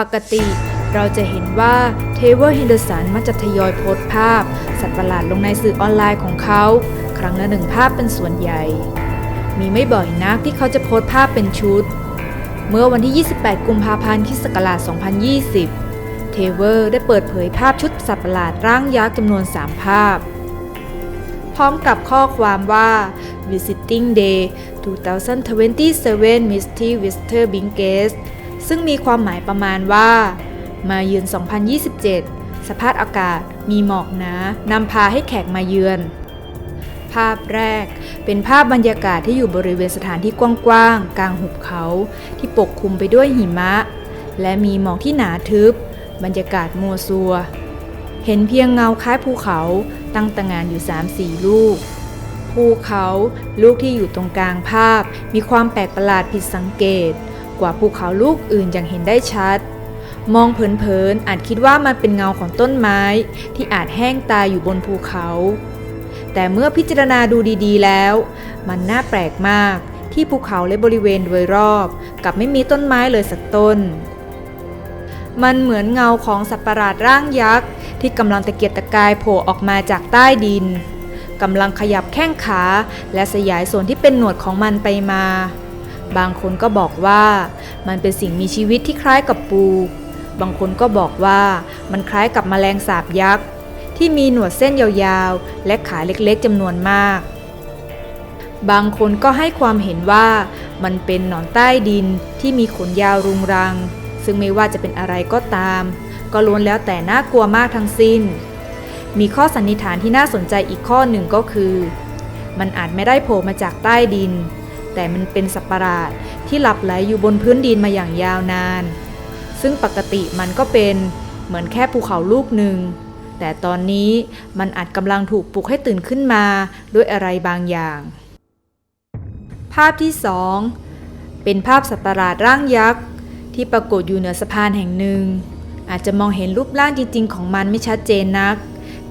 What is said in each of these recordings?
ปกติเราจะเห็นว่าเทเวอร์เฮนเดอร์สันมักจะทยอยโพสต์ภาพ สัตว์ประหลาดลงในสื่อออนไลน์ของเขา ครั้งละหนึ่งภาพเป็นส่วนใหญ่ มีไม่บ่อยนักที่เขาจะโพสต์ภาพเป็นชุด เมื่อวันที่ 28 กุมภาพันธ์คิศกราช2020 เทเวอร์ได้เปิดเผยภาพชุดสัตว์ประหลาดร่างยักษ์จำนวน 3 ภาพ พร้อมกับข้อความว่า Visiting Day 2027 Misty Visitor b i n g a s ซึ่งมีความหมายประมาณว่า มาเยือน 2027 สภาพอากาศมีหมอกหนานำพาให้แขกมาเยือน ภาพแรกเป็นภาพบรรยากาศที่อยู่บริเวณสถานที่กว้างๆกลางหุบเขาที่ปกคลุมไปด้วยหิมะ และมีหมอกที่หนาทึบ บรรยากาศมัวซัว เห็นเพียงเงาคล้ายภูเขาตั้งตระหงานอยู่ 3-4 ลูกภูเขาลูกที่อยู่ตรงกลางภาพมีความแปลกประหลาดผิดสังเกต กว่าภูเขาลูกอื่นอย่างเห็นได้ชัด มองเผินๆอาจคิดว่ามันเป็นเงาของต้นไม้ ที่อาจแห้งตายอยู่บนภูเขา แต่เมื่อพิจารณาดูดีๆแล้ว มันน่าแปลกมากที่ภูเขาและบริเวณโดยรอบกับไม่มีต้นไม้เลยสักต้น มันเหมือนเงาของสัตว์ประหลาดร่างยักษ์ ที่กำลังตะเกียกตะกายโผล่ออกมาจากใต้ดินกำลังขยับแข้งขาและสยายส่วนที่เป็นหนวดของมันไปมา บางคนก็บอกว่ามันเป็นสิ่งมีชีวิตที่คล้ายกับปู บางคนก็บอกว่ามันคล้ายกับแมลงสาบยักษ์ ที่มีหนวดเส้นยาวๆ และขาเล็กๆจำนวนมาก บางคนก็ให้ความเห็นว่ามันเป็นหนอนใต้ดินที่มีขนยาวรุงรัง ซึ่งไม่ว่าจะเป็นอะไรก็ตาม ก็ล้วนแล้วแต่น่ากลัวมากทั้งสิ้น มีข้อสันนิษฐานที่น่าสนใจอีกข้อหนึ่งก็คือ มันอาจไม่ได้โผล่มาจากใต้ดิน แต่มันเป็นสัตว์ประหลาดที่หลับไหลอยู่บนพื้นดินมาอย่างยาวนาน ซึ่งปกติมันก็เป็นเหมือนแค่ภูเขาลูกหนึ่ง แต่ตอนนี้มันอาจกำลังถูกปลุกให้ตื่นขึ้นมาด้วยอะไรบางอย่าง ภาพที่สองเป็นภาพสัตว์ประหลาดร่างยักษ์ที่ปรากฏอยู่เหนือสะพานแห่งหนึ่ง อาจจะมองเห็นรูปร่างจริง ๆ ของมันไม่ชัดเจนนัก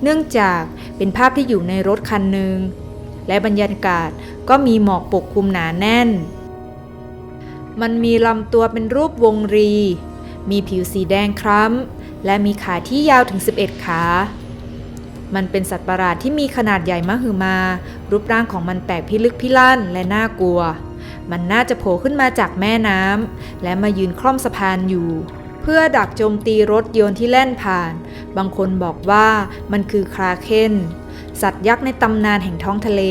เนื่องจากเป็นภาพที่อยู่ในรถคันหนึ่งและบรรยากาศ ก็มีหมอกปกคลุมหนาแน่น มันมีลำตัวเป็นรูปวงรี มีผิวสีแดงคล้ำ และมีขาที่ยาวถึง 11 ขา มันเป็นสัตว์ประหลาดที่มีขนาดใหญ่มหึมา รูปร่างของมันแปลกพิลึกพิลั่นและน่ากลัว มันน่าจะโผล่ขึ้นมาจากแม่น้ำและมายืนคล่อมสะพานอยู่เพื่อดักโจมตีรถยนต์ที่แล่นผ่าน บางคนบอกว่ามันคือคราเคน สัตว์ยักษ์ในตำนานแห่งท้องทะเล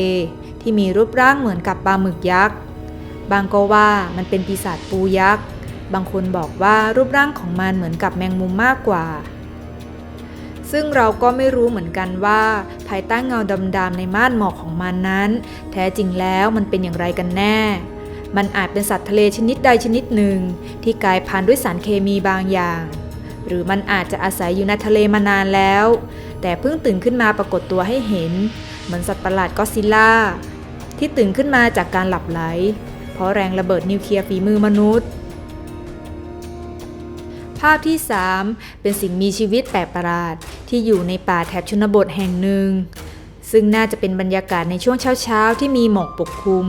ที่มีรูปร่างเหมือนกับปลาหมึกยักษ์ บางก็ว่ามันเป็นปีศาจปูยักษ์ บางคนบอกว่ารูปร่างของมันเหมือนกับแมงมุมมากกว่า ซึ่งเราก็ไม่รู้เหมือนกันว่า ภายใต้เงาดำๆในม่านหมอกของมันนั้น แท้จริงแล้วมันเป็นอย่างไรกันแน่ มันอาจเป็นสัตว์ทะเลชนิดใดชนิดหนึ่ง ที่กลายพันธุ์ด้วยสารเคมีบางอย่าง หรือมันอาจจะอาศัยอยู่ในทะเลมานานแล้ว แต่เพิ่งตื่นขึ้นมาปรากฏตัวให้เห็น เหมือนสัตว์ประหลาดก็ซิลล่า ที่ตื่นขึ้นมาจากการหลับไหล เพราะแรงระเบิดนิวเคลียร์ฝีมือมนุษย์ ภาพที่ 3 เป็นสิ่งมีชีวิตแปลกประหลาดที่อยู่ในป่าแถบชนบทแห่งหนึ่ง ซึ่งน่าจะเป็นบรรยากาศในช่วงเช้าๆ ที่มีหมอกปกคลุม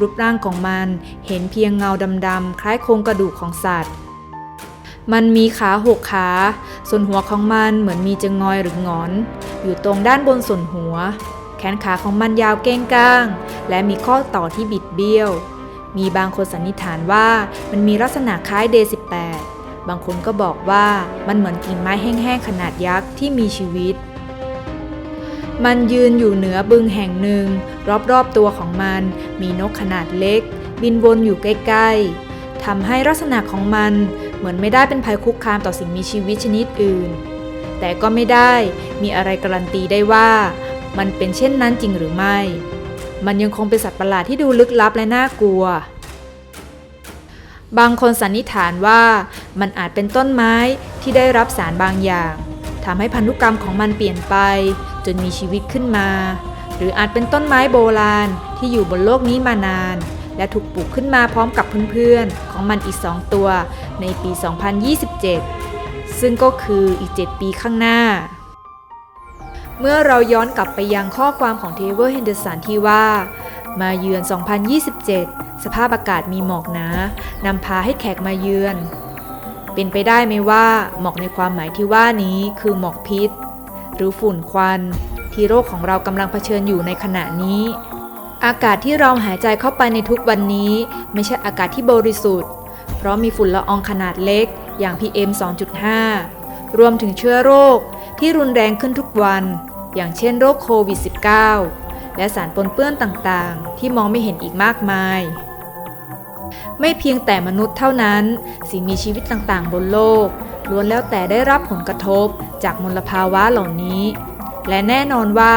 รูปร่างของมันเห็นเพียงเงาดำๆคล้ายโครงกระดูกของสัตว์มันมีขาหกขา ส่วนหัวของมันเหมือนมีจงอยหรืองอน อยู่ตรงด้านบนส่วนหัว แขนขาของมันยาวเก้งก้าง และมีข้อต่อที่บิดเบี้ยว มีบางคนสันนิษฐานว่ามันมีลักษณะคล้ายเดย์18บางคนก็บอกว่ามันเหมือนกิ่งไม้แห้งๆขนาดยักษ์ที่มีชีวิต มันยืนอยู่เหนือบึงแห่งหนึ่ง รอบๆตัวของมันมีนกขนาดเล็ก บินวนอยู่ใกล้ๆทำให้ลักษณะของมันเหมือนไม่ได้เป็นภัยคุกคามต่อสิ่งมีชีวิตชนิดอื่น แต่ก็ไม่ได้มีอะไรการันตีได้ว่า มันเป็นเช่นนั้นจริงหรือไม่ มันยังคงเป็นสัตว์ประหลาดที่ดูลึกลับและน่ากลัว บางคนสันนิษฐานว่ามันอาจเป็นต้นไม้ที่ได้รับสารบางอย่างทำให้พันธุกรรมของมันเปลี่ยนไป จนมีชีวิตขึ้นมา หรืออาจเป็นต้นไม้โบราณที่อยู่บนโลกนี้มานาน และถูกปลูกขึ้นมาพร้อมกับเพื่อนๆ ของมันอีก 2 ตัวในปี 2027 ซึ่งก็คืออีก 7 ปีข้างหน้า เมื่อเราย้อนกลับไปยังข้อความของเทเวอร์เฮนเดอร์สันที่ว่า มาเยือน 2027 สภาพอากาศมีหมอกหนานำพาให้แขกมาเยือน เป็นไปได้ไหมว่า หมอกในความหมายที่ว่านี้คือหมอกพิษ หรือฝุ่นควัน ที่โรคของเรากำลังเผชิญอยู่ในขณะนี้ อากาศที่เราหายใจเข้าไปในทุกวันนี้ ไม่ใช่อากาศที่บริสุทธิ์ เพราะมีฝุ่นละอองขนาดเล็กอย่าง PM 2.5 รวมถึงเชื้อโรคที่รุนแรงขึ้นทุกวัน อย่างเช่นโรคโควิด -19 และสารปนเปื้อนต่างๆ ที่มองไม่เห็นอีกมากมาย ไม่เพียงแต่มนุษย์เท่านั้น สิ่งมีชีวิตต่างๆ บนโลกล้วนแล้วแต่ได้รับผลกระทบจากมลภาวะเหล่านี้ และแน่นอนว่า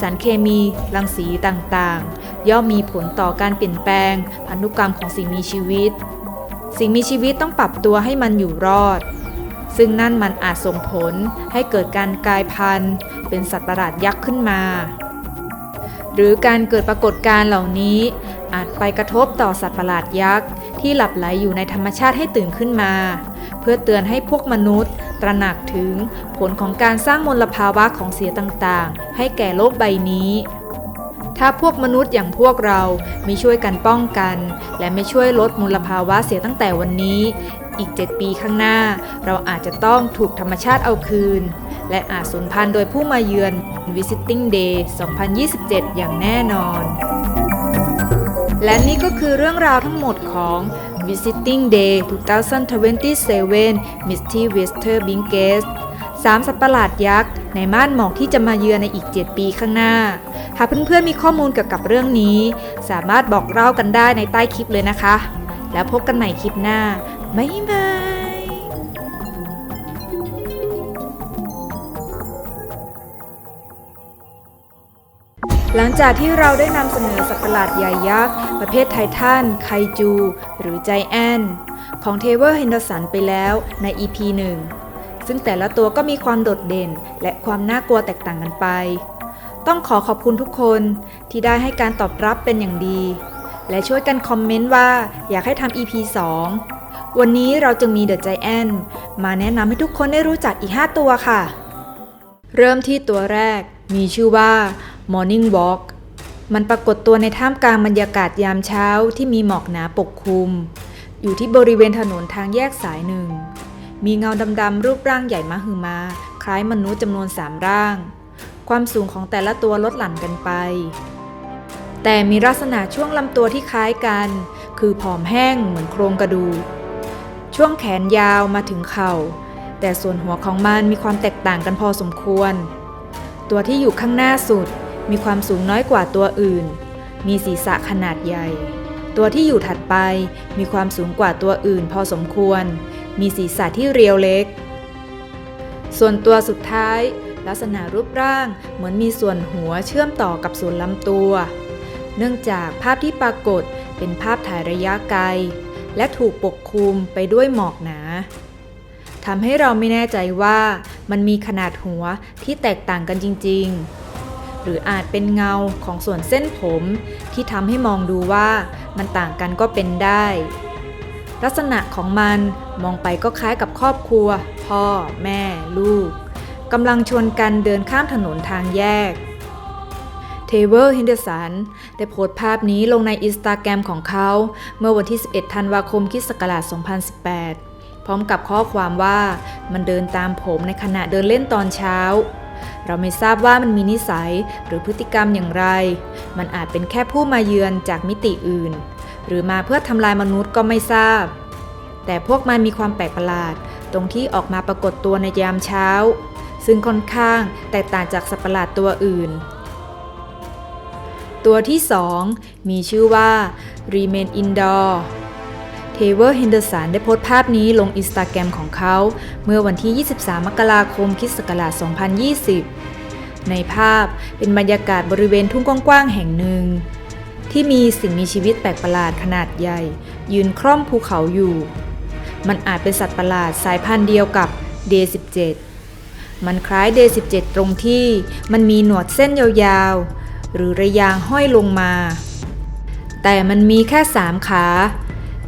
สารเคมี รังสีต่างๆ ย่อมมีผลต่อการเปลี่ยนแปลง พันธุกรรมของสิ่งมีชีวิต สิ่งมีชีวิตต้องปรับตัวให้มันอยู่รอดซึ่งนั่นมันอาจส่งผลให้เกิดการกลายพันธุ์ เป็นสัตว์ประหลาดยักษ์ขึ้นมา หรือการเกิดปรากฏการณ์เหล่านี้อาจไปกระทบต่อสัตว์ประหลาดยักษ์ที่หลับไหลอยู่ในธรรมชาติให้ตื่นขึ้นมา เพื่อเตือนให้พวกมนุษย์ ตระหนักถึงผลของการสร้างมลภาวะของเสียต่างๆ ให้แก่โลกใบนี้ ถ้าพวกมนุษย์อย่างพวกเราไม่ช่วยกันป้องกัน และไม่ช่วยลดมลภาวะเสียตั้งแต่วันนี้ อีก 7 ปีข้างหน้า เราอาจจะต้องถูกธรรมชาติเอาคืน และอาจสูญพันธุ์โดยผู้มาเยือน Visiting Day 2027 อย่างแน่นอน และนี่ก็คือเรื่องราวทั้งหมดของ Visiting Day 2027 Misty Wester b i n g a s สามสัตว์ประหลาดยักษ์ ในม่านหมอกที่จะมาเยือนในอีก 7 ปีข้างหน้า หากเพื่อนๆมีข้อมูลเกี่ยวกับเรื่องนี้ สามารถบอกเล่ากันได้ในใต้คลิปเลยนะคะ แล้วพบกันใหม่คลิปหน้า บ๊ายบาย หลังจากที่เราได้นำเสนอสัตว์ประหลาดใหญ่ยักษ์ ประเภทไททัน ไคจู หรือไจแอน ของเทเวอร์เฮนเดอร์สันไปแล้วใน EP 1 ซึ่งแต่ละตัวก็มีความโดดเด่นและความน่ากลัวแตกต่างกันไป ต้องขอขอบคุณทุกคนที่ได้ให้การตอบรับเป็นอย่างดี และช่วยกันคอมเมนต์ว่าอยากให้ทำ EP 2 วันนี้เราจึงมีเดอะไจแอนมาแนะนำให้ทุกคนได้รู้จักอีก 5 ตัวค่ะ เริ่มที่ตัวแรกมีชื่อว่า Morning Walk มันปรากฏตัวในท่ามกลางบรรยากาศยามเช้าที่มีหมอกหนาปกคลุม อยู่ที่บริเวณถนนทางแยกสายหนึ่ง มีเงาดำๆรูปร่างใหญ่มาหึมา คล้ายมนุษย์จำนวนสามร่าง ความสูงของแต่ละตัวลดหลั่นกันไป แต่มีลักษณะช่วงลำตัวที่คล้ายกัน คือผอมแห้งเหมือนโครงกระดูกช่วงแขนยาวมาถึงเข่า แต่ส่วนหัวของมันมีความแตกต่างกันพอสมควร ตัวที่อยู่ข้างหน้าสุด มีความสูงน้อยกว่าตัวอื่น มีศีรษะขนาดใหญ่ ตัวที่อยู่ถัดไปมีความสูงกว่าตัวอื่นพอสมควร มีศีรษะที่เรียวเล็ก ส่วนตัวสุดท้าย ลักษณะรูปร่างเหมือนมีส่วนหัวเชื่อมต่อกับส่วนลำตัว เนื่องจากภาพที่ปรากฏเป็นภาพถ่ายระยะไกล และถูกปกคลุมไปด้วยหมอกหนาทำให้เราไม่แน่ใจว่ามันมีขนาดหัวที่แตกต่างกันจริง ๆ หรืออาจเป็นเงาของส่วนเส้นผม ที่ทำให้มองดูว่ามันต่างกันก็เป็นได้ ลักษณะของมันมองไปก็คล้ายกับครอบครัว พ่อ แม่ ลูกกำลังชวนกันเดินข้ามถนนทางแยกเทเวอร์ฮินเดอร์สันได้โพสต์ภาพนี้ลงในอินสตาแกรมของเขา เมื่อวันที่ 11 ธันวาคมคิศักราช 2018 พร้อมกับข้อความว่ามันเดินตามผมในขณะเดินเล่นตอนเช้า เราไม่ทราบว่ามันมีนิสัยหรือพฤติกรรมอย่างไร มันอาจเป็นแค่ผู้มาเยือนจากมิติอื่น หรือมาเพื่อทำลายมนุษย์ก็ไม่ทราบ แต่พวกมันมีความแปลกประหลาด ตรงที่ออกมาปรากฏตัวในยามเช้า ซึ่งค่อนข้างแตกต่างจากสัตว์ประหลาดตัวอื่น ตัวที่ 2 มีชื่อว่า Remain Indoor เทเวอร์เฮนเดอร์สันได้โพสต์ภาพนี้ลงอินสตาแกรมของเขา เมื่อวันที่ 23 มกราคมคริสต์ศักราช2020 ในภาพเป็นบรรยากาศบริเวณทุ่งกว้างๆแห่งหนึ่ง ที่มีสิ่งมีชีวิตแปลกประหลาดขนาดใหญ่ ยืนคร่อมภูเขาอยู่ มันอาจเป็นสัตว์ประหลาดสายพันธุ์เดียวกับ D17 มันคล้าย D17 ตรงที่มันมีหนวดเส้นยาวๆ หรือระยางห้อยลงมา แต่มันมีแค่สามขา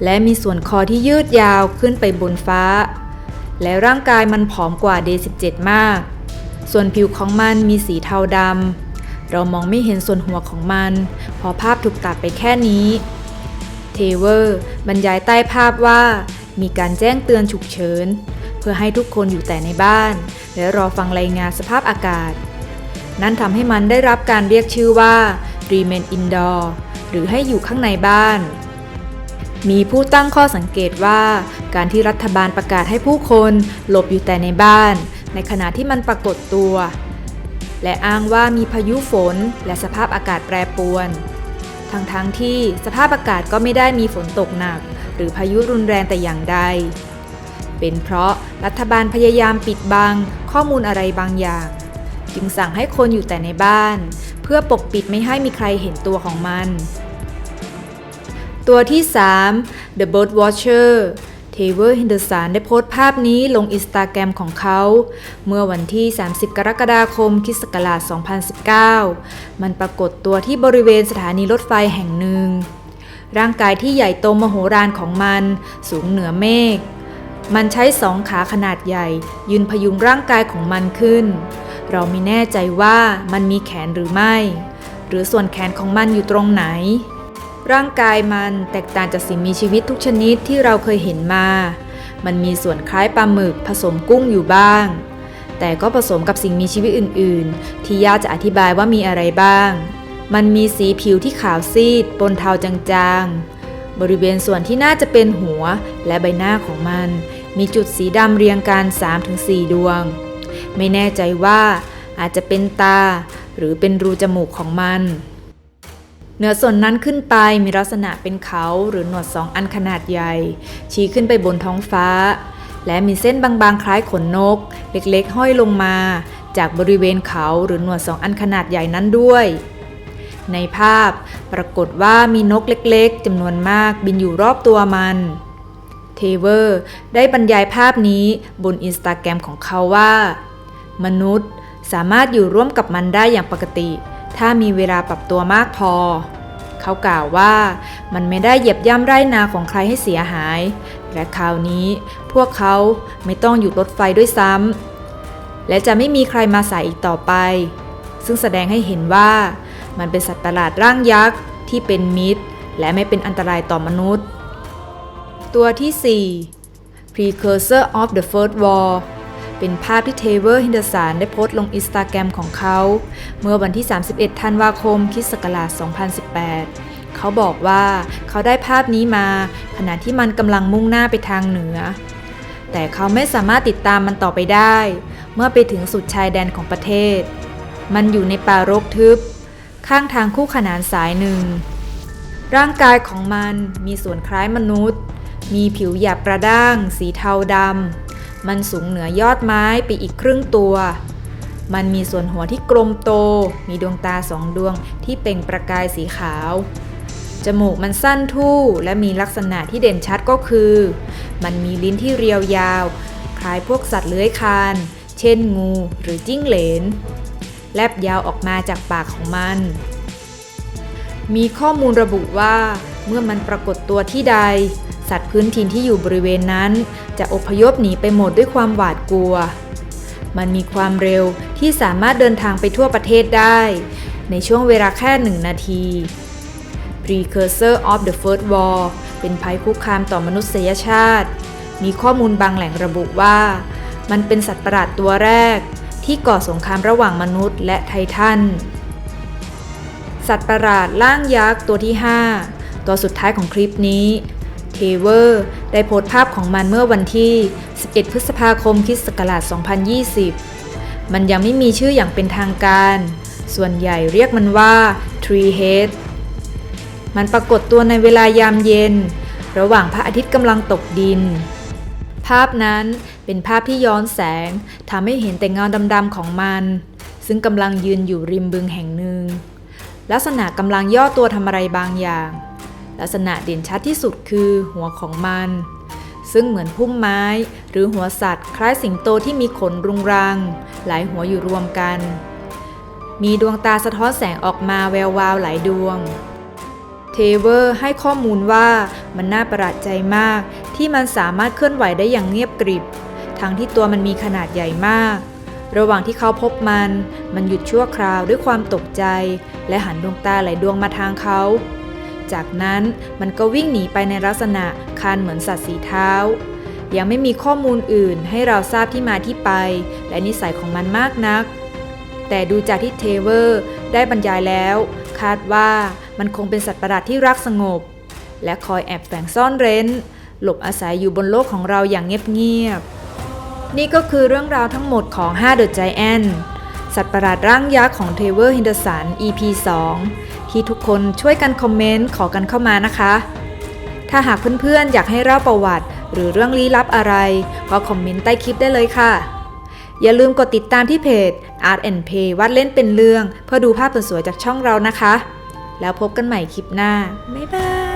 และมีส่วนคอที่ยืดยาวขึ้นไปบนฟ้า และร่างกายมันผอมกว่า D17 มาก ส่วนผิวของมันมีสีเทาดำ เรามองไม่เห็นส่วนหัวของมันเพราะภาพถูกตัดไปแค่นี้ เทเวอร์ บรรยายใต้ภาพว่ามีการแจ้งเตือนฉุกเฉิน เพื่อให้ทุกคนอยู่แต่ในบ้าน และรอฟังรายงานสภาพอากาศ นั่นทำให้มันได้รับการเรียกชื่อว่า Remain Indoor หรือให้อยู่ข้างในบ้าน มีผู้ตั้งข้อสังเกตว่า การที่รัฐบาลประกาศให้ผู้คนหลบอยู่แต่ในบ้าน ในขณะที่มันปรากฏตัว และอ้างว่ามีพายุฝนและสภาพอากาศแปรปรวนทั้งๆทที่สภาพอากาศก็ไม่ได้มีฝนตกหนัก หรือพายุรุนแรงแต่อย่างใด เป็นเพราะรัฐบาลพยายามปิดบังข้อมูลอะไรบางอย่าง จึงสั่งให้คนอยู่แต่ในบ้าน เพื่อปกปิดไม่ให้มีใครเห็นตัวของมัน ตัวที่ 3 The Bird Watcher เทเวอร์ฮินเดอร์สันได้โพสต์ภาพนี้ลงอินสตาแกรมของเขา เมื่อวันที่ 30 กรกฎาคมคิศักราช2019 มันปรากฏตัวที่บริเวณสถานีรถไฟแห่งหนึ่ง ร่างกายที่ใหญ่โตมโหฬารของมันสูงเหนือเมฆ มันใช้สองขาขนาดใหญ่ ยืนพยุงร่างกายของมันขึ้น เราไม่แน่ใจว่ามันมีแขนหรือไม่ หรือส่วนแขนของมันอยู่ตรงไหน ร่างกายมันแตกต่างจากสิ่งมีชีวิตทุกชนิดที่เราเคยเห็นมา มันมีส่วนคล้ายปลาหมึกผสมกุ้งอยู่บ้าง แต่ก็ผสมกับสิ่งมีชีวิตอื่น ๆ ที่ยากจะอธิบายว่ามีอะไรบ้าง มันมีสีผิวที่ขาวซีด ปนเทาจางๆ บริเวณส่วนที่น่าจะเป็นหัวและใบหน้าของมัน มีจุดสีดำเรียงกัน 3-4 ดวง ไม่แน่ใจว่าอาจจะเป็นตาหรือเป็นรูจมูกของมัน เหนือส่วนนั้นขึ้นไปมีลักษณะเป็นเขาหรือหนวดสองอันขนาดใหญ่ ชี้ขึ้นไปบนท้องฟ้า และมีเส้นบางๆ คล้ายขนนก เล็กๆ ห้อยลงมา จากบริเวณเขาหรือหนวดสองอันขนาดใหญ่นั้นด้วย ในภาพปรากฏว่ามีนกเล็กๆจำนวนมากบินอยู่รอบตัวมัน เทเวอร์ได้บรรยายภาพนี้บนอินสตาแกรมของเขาว่า มนุษย์สามารถอยู่ร่วมกับมันได้อย่างปกติ ถ้ามีเวลาปรับตัวมากพอ เขากล่าวว่ามันไม่ได้เหยียบย่ำไร่นาของใครให้เสียหาย และคราวนี้พวกเขาไม่ต้องอยู่รถไฟด้วยซ้ำและจะไม่มีใครมาสายอีกต่อไป ซึ่งแสดงให้เห็นว่ามันเป็นสัตว์ประหลาดร่างยักษ์ที่เป็นมิตร และไม่เป็นอันตรายต่อมนุษย์ ตัวที่ 4 Precursor of the First War เป็นภาพที่เทเวอร์ฮินเดอร์สันได้โพสต์ลงอินสตาแกรมของเขา เมื่อวันที่ 31 ธันวาคมคิศักราช 2018 เขาบอกว่าเขาได้ภาพนี้มา ขณะที่มันกำลังมุ่งหน้าไปทางเหนือ แต่เขาไม่สามารถติดตามมันต่อไปได้ เมื่อไปถึงสุดชายแดนของประเทศ มันอยู่ในป่ารกทึบ ข้างทางคู่ขนานสายหนึ่ง ร่างกายของมันมีส่วนคล้ายมนุษย์ มีผิวหยาบกระด้าง สีเทาดำ มันสูงเหนือยอดไม้ไปอีกครึ่งตัว มันมีส่วนหัวที่กลมโต มีดวงตาสองดวงที่เปล่งประกายสีขาว จมูกมันสั้นทู่และมีลักษณะที่เด่นชัดก็คือ มันมีลิ้นที่เรียวยาว คล้ายพวกสัตว์เลื้อยคลาน เช่นงูหรือจิ้งเหลน แลบยาวออกมาจากปากของมัน มีข้อมูลระบุว่าเมื่อมันปรากฏตัวที่ใด สัตว์พื้นถิ่นที่อยู่บริเวณนั้น จะอพยพหนีไปหมดด้วยความหวาดกลัว มันมีความเร็วที่สามารถเดินทางไปทั่วประเทศได้ ในช่วงเวลาแค่หนึ่งนาที Precursor of the First War เป็นภัยคุกคามต่อมนุษยชาติ มีข้อมูลบางแหล่งระบุว่า มันเป็นสัตว์ประหลาดตัวแรก ที่ก่อสงครามระหว่างมนุษย์และไททัน สัตว์ประหลาดร่างยักษ์ตัวที่ 5 ตัวสุดท้ายของคลิปนี้ เทเวอร์ ได้โพสต์ภาพของมันเมื่อวันที่ 11 พฤษภาคมคิศักราช 2020 มันยังไม่มีชื่ออย่างเป็นทางการ ส่วนใหญ่เรียกมันว่า Tree Head มันปรากฏตัวในเวลายามเย็น ระหว่างพระอาทิตย์กำลังตกดิน ภาพนั้นเป็นภาพที่ย้อนแสงทำให้เห็นแต่เงาดำๆของมัน ซึ่งกำลังยืนอยู่ริมบึงแห่งหนึ่งลักษณะกำลังย่อตัวทำอะไรบางอย่าง ลักษณะเด่นชัดที่สุดคือหัวของมัน ซึ่งเหมือนพุ่มไม้หรือหัวสัตว์ คล้ายสิงโตที่มีขนรุงรัง หลายหัวอยู่รวมกัน มีดวงตาสะท้อนแสงออกมาแวววาวหลายดวงเทเวอร์ให้ข้อมูลว่ามันน่าประหลาดใจมาก ที่มันสามารถเคลื่อนไหวได้อย่างเงียบกริบ ทั้งที่ตัวมันมีขนาดใหญ่มาก ระหว่างที่เขาพบมัน มันหยุดชั่วคราวด้วยความตกใจ และหันดวงตาหลายดวงมาทางเขา จากนั้นมันก็วิ่งหนีไปในลักษณะคานเหมือนสัตว์สีเท้า ยังไม่มีข้อมูลอื่นให้เราทราบที่มาที่ไป และนิสัยของมันมากนัก แต่ดูจากที่เทเวอร์ได้บรรยายแล้ว คาดว่ามันคงเป็นสัตว์ประหลาดที่รักสงบ และคอยแอบแฝงซ่อนเร้น หลบอาศัยอยู่บนโลกของเราอย่างเงียบๆนี่ก็คือเรื่องราวทั้งหมดของ5 The Giant สัตว์ประหลาดร่างยักษ์ของเทเวอร์ฮินเดอร์สัน EP 2 ที่ทุกคนช่วยกันคอมเมนต์ขอกันเข้ามานะคะ ถ้าหากเพื่อนๆ อยากให้เล่าประวัติ หรือเรื่องลี้ลับอะไร ก็คอมเมนต์ใต้คลิปได้เลยค่ะ อย่าลืมกดติดตามที่เพจ Art and Play วัดเล่นเป็นเรื่อง เพื่อดูภาพสวยๆจากช่องเรานะคะ แล้วพบกันใหม่คลิปหน้า บ๊ายบาย